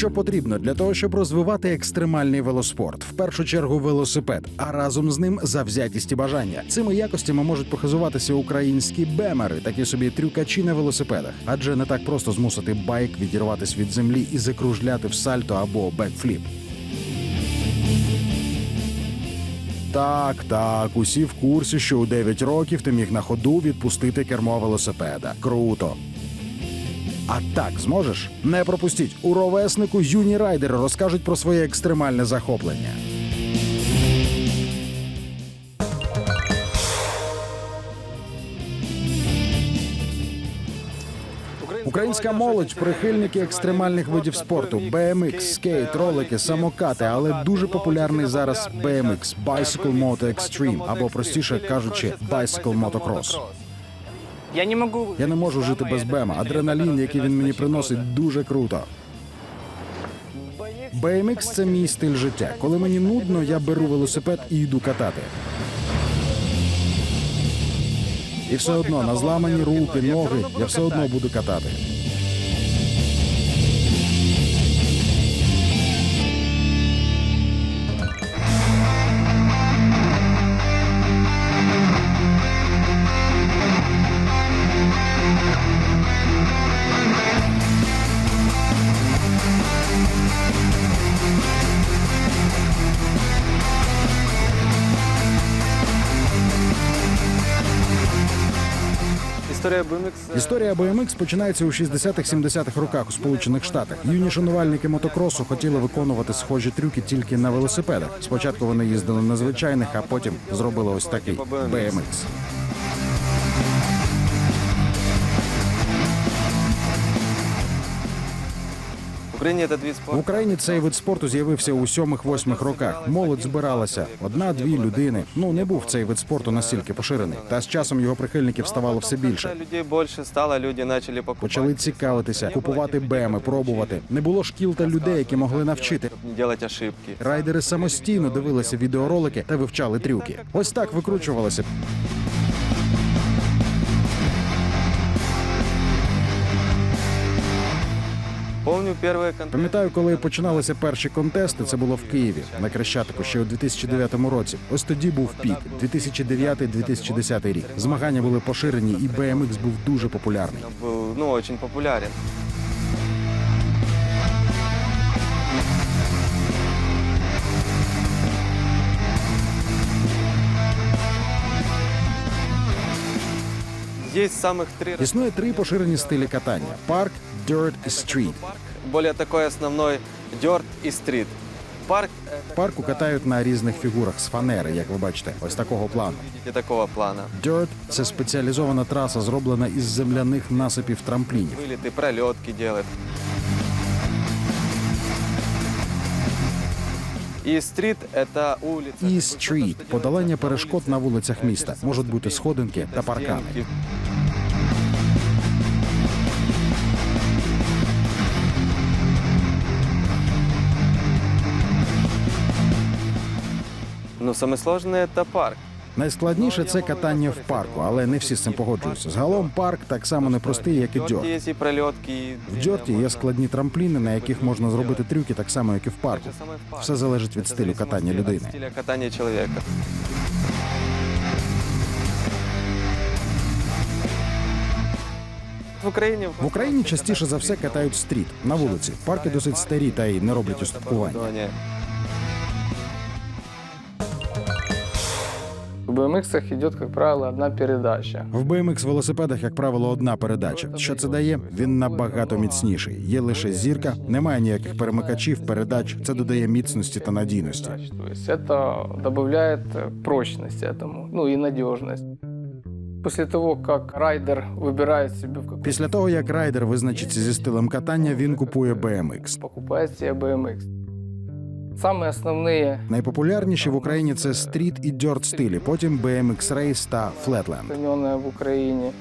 Що потрібно для того, щоб розвивати екстремальний велоспорт? В першу чергу велосипед, а разом з ним завзятість і бажання. Цими якостями можуть похизуватися українські бемери, такі собі трюкачі на велосипедах. Адже не так просто змусити байк відірватися від землі і закружляти в сальто або бекфліп. Так, так, усі в курсі, що у 9 років ти міг на ходу відпустити кермо велосипеда. Круто. А так зможеш? Не пропустіть у ровеснику юні райдери розкажуть про своє екстремальне захоплення. Українська молодь прихильники екстремальних видів спорту: BMX, скейт, ролики, самокати, але дуже популярний зараз BMX – Bicycle Moto Extreme, або простіше кажучи, Bicycle Motocross. Я не могу. Я не можу жити без бема. Адреналін, який він мені приносить, дуже круто. BMX – це мій стиль життя. Коли мені нудно, я беру велосипед і йду катати. І все одно на зламані руки, ноги, я все одно буду катати. Історія BMX. Історія BMX починається у 60-х-70-х роках у Сполучених Штатах. Юні шанувальники мотокросу хотіли виконувати схожі трюки тільки на велосипедах. Спочатку вони їздили на звичайних, а потім зробили ось такий BMX. В Україні цей вид спорту з'явився у сьомих-восьмих роках. Молодь збиралася одна-дві людини. Ну не був цей вид спорту настільки поширений. Та з часом його прихильників ставало все більше. Людей більше стало, люди почали. Почали цікавитися, купувати беми, пробувати. Не було шкіл та людей, які могли навчити. Райдери самостійно дивилися відеоролики та вивчали трюки. Ось так викручувалися. Пам'ятаю, коли починалися перші контести. Це було в Києві на Крещатику ще у 2009 році. Ось тоді був пік 2009-2010 рік. Змагання були поширені, і BMX був дуже популярний. Був ну, дуже популярен. Є самих три Існує три поширені стилі катання: парк, dirt і стріт Более такой основной дёрт и стрит. Парк э, В парку катають на різних фігурах з фанери, як ви бачите, ось такого плану. видите, такого плана. Dirt – це спеціалізована траса, зроблена із земляних насипів трамплінів. Вылеты, пролетки делает. И стрит – это улица. І стріт – подолання перешкод на вулицях міста. Можуть бути сходинки та паркани. Ну, самое сложное – это парк. Найскладніше це катання в парку, але не всі з цим погоджуються. Загалом парк так само непростий, як і Дёрт дьорт. Есть и пролетки. и- В дьорті є складні трампліни, на яких можна зробити трюки так само, як і в парку. Так же самое в парке. Все залежить від Это стилю зависимости катання от людини. стиля катания человека. В Україні В Україні частіше за все катають стріт на вулиці. Парки досить старі та й не роблять устаткування. BMX идет, как правило, одна передача. В BMX велосипедах, як правило, одна передача. Що це дає? Він набагато міцніший. Є лише зірка, немає ніяких перемикачів, передач. Це додає міцності та надійності. То есть это добавляет э, прочность этому, ну и надежность. После того, как райдер выбирает себе в какой Після того, як райдер визначиться зі стилем катання, він купує BMX. покупает себе BMX. Самые основные Найпопулярніші в Україні це стріт і дьорт стилі, потім BMX Race та Flatland. распространенные в Украине.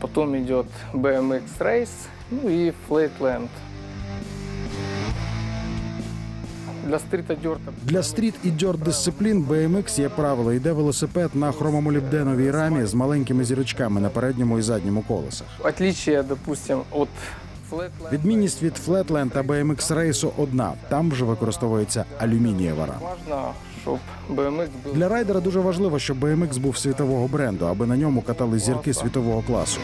Потом идет BMX Race, ну и Flatland. Для стрита дерта Для стріт і дьорт дисциплін BMX є правило. Йде велосипед на хромомолібденовій рамі з маленькими зірочками на передньому і задньому колесах. Отличие, допустим, от Flatland. Відмінність від Flatland та BMX рейсу одна: там вже використовується алюмінієва рама. Щоб BMX був Для райдера дуже важливо, щоб BMX був світового бренду, аби на ньому катали зірки світового класу.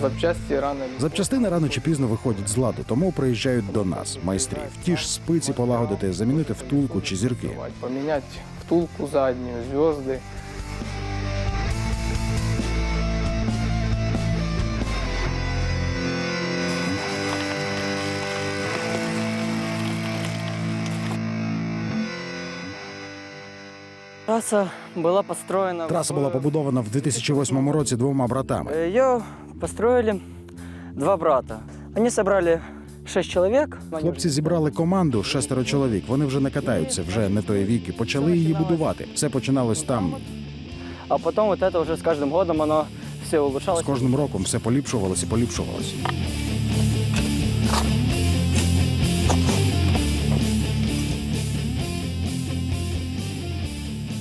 запчасті рано. Запчастини рано чи пізно виходять з ладу, тому приїжджають до нас, майстрів. Ті ж спиці полагодити, замінити втулку чи зірки. Поміняти втулку задню, зв'язки. Трасса была построена... в- Траса була побудована в 2008 році двома братами. Ее построили два брата. Они собрали шесть человек. Хлопці зібрали команду шестеро чоловік. Вони вже не катаються, вже не той вік і почали її будувати. Все починалось там. А потом вот это уже с каждым годом оно все З улучшалось. кожним роком все поліпшувалось і поліпшувалось.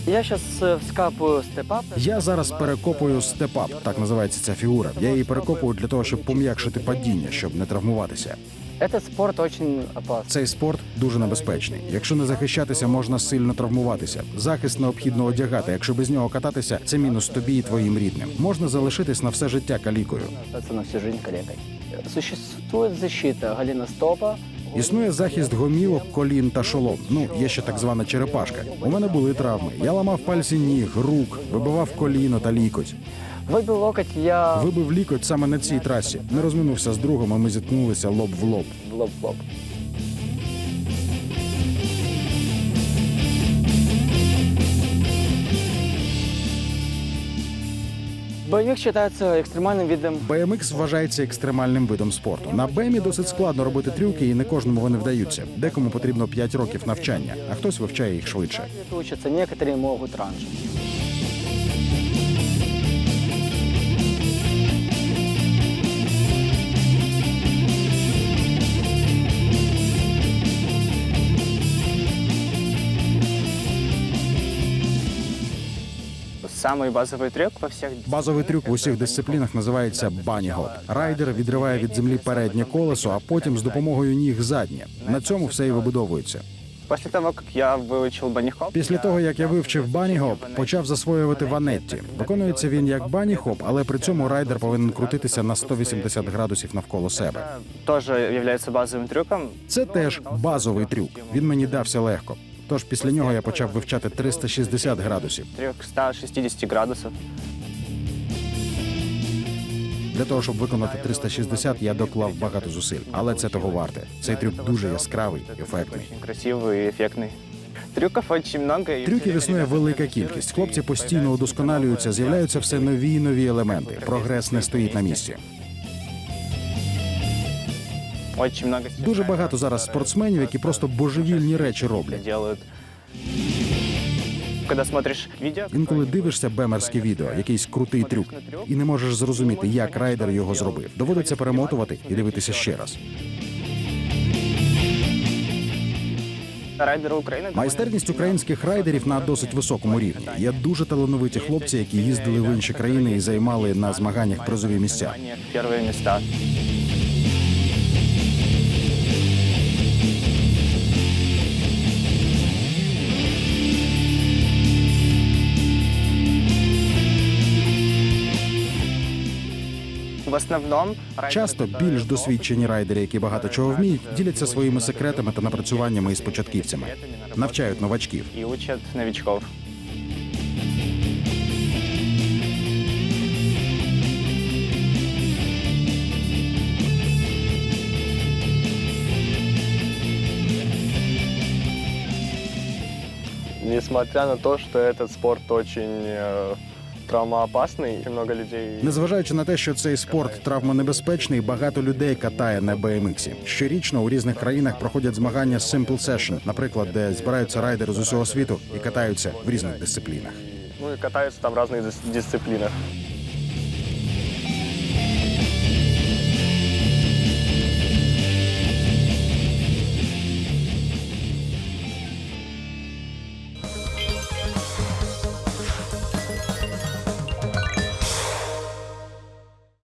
Я сейчас вскапываю степап. Я зараз перекопую степап, так називається ця фігура. Я її перекопую для того, щоб пом'якшити падіння, щоб не травмуватися. Этот спорт очень опасный. Цей спорт дуже небезпечний. Якщо не захищатися, можна сильно травмуватися. Захист необхідно одягати. Якщо без нього кататися, це мінус тобі і твоїм рідним. Можна залишитись на все життя калікою. Остаться на всю жизнь калекой. Существует защита голеностопа. Існує захист гомілок, колін та шолом. Ну є ще так звана черепашка. У мене були травми. Я ламав пальці ніг, рук, вибивав коліно та лікоть. Вибив локоть я Вибив лікоть саме на цій трасі. Не розминувся з другом, а ми зіткнулися лоб в лоб. лоб в лоб. Боевик считается экстремальным видом BMX вважається екстремальним видом спорту. На БЕМі досить складно робити трюки, і не кожному вони вдаються. Декому потрібно 5 років навчання, а хтось вивчає їх швидше. Это учатся, некоторые могут раньше. Самый базовый трюк во всех Базовий трюк в усіх дисциплінах називається бані-гоп. Райдер відриває від землі переднє колесо, а потім з допомогою ніг заднє. На цьому все і вибудовується. После того, как я выучил банихоп, Після того, як я вивчив бані-гоп, почав засвоювати ванетті. Виконується він як бані-хоп, але при цьому райдер повинен крутитися на 180 градусів навколо себе. тоже является базовым трюком. Це теж базовий трюк. Він мені дався легко. Тож після нього я почав вивчати 360 градусів. Трюк 160 градусов. Для того, щоб виконати 360, я доклав багато зусиль, але це того варте. Цей трюк дуже яскравий, ефектний. Очень красивый и эффектный. Трюков очень много. и Трюків все існує ребята велика очень кількість. Хлопці постійно удосконалюються, з'являються все нові і нові елементи. Прогрес не стоїть на місці. Дуже багато зараз спортсменів, які просто божевільні речі роблять. Інколи дивишся бемерське відео, якийсь крутий трюк, і не можеш зрозуміти, як райдер його зробив. Доводиться перемотувати і дивитися ще раз. Майстерність українських райдерів на досить високому рівні. Є дуже талановиті хлопці, які їздили в інші країни і займали на змаганнях призові місця. Первые места. В основном райдеры, Часто которые більш досвідчені райдери, які багато чого вміють, діляться своїми секретами та напрацюваннями із початківцями, навчають новачків. и учат новичков. Несмотря на то, что этот спорт очень э, травмоопасный, и много людей Незважаючи на те, що цей спорт травмонебезпечний, багато людей катає на BMX. Щорічно у різних країнах проходять змагання Simple Session, наприклад, де збираються райдери з усього світу і катаються в різних дисциплінах. ну, и катаются там в разных дис- дисциплинах.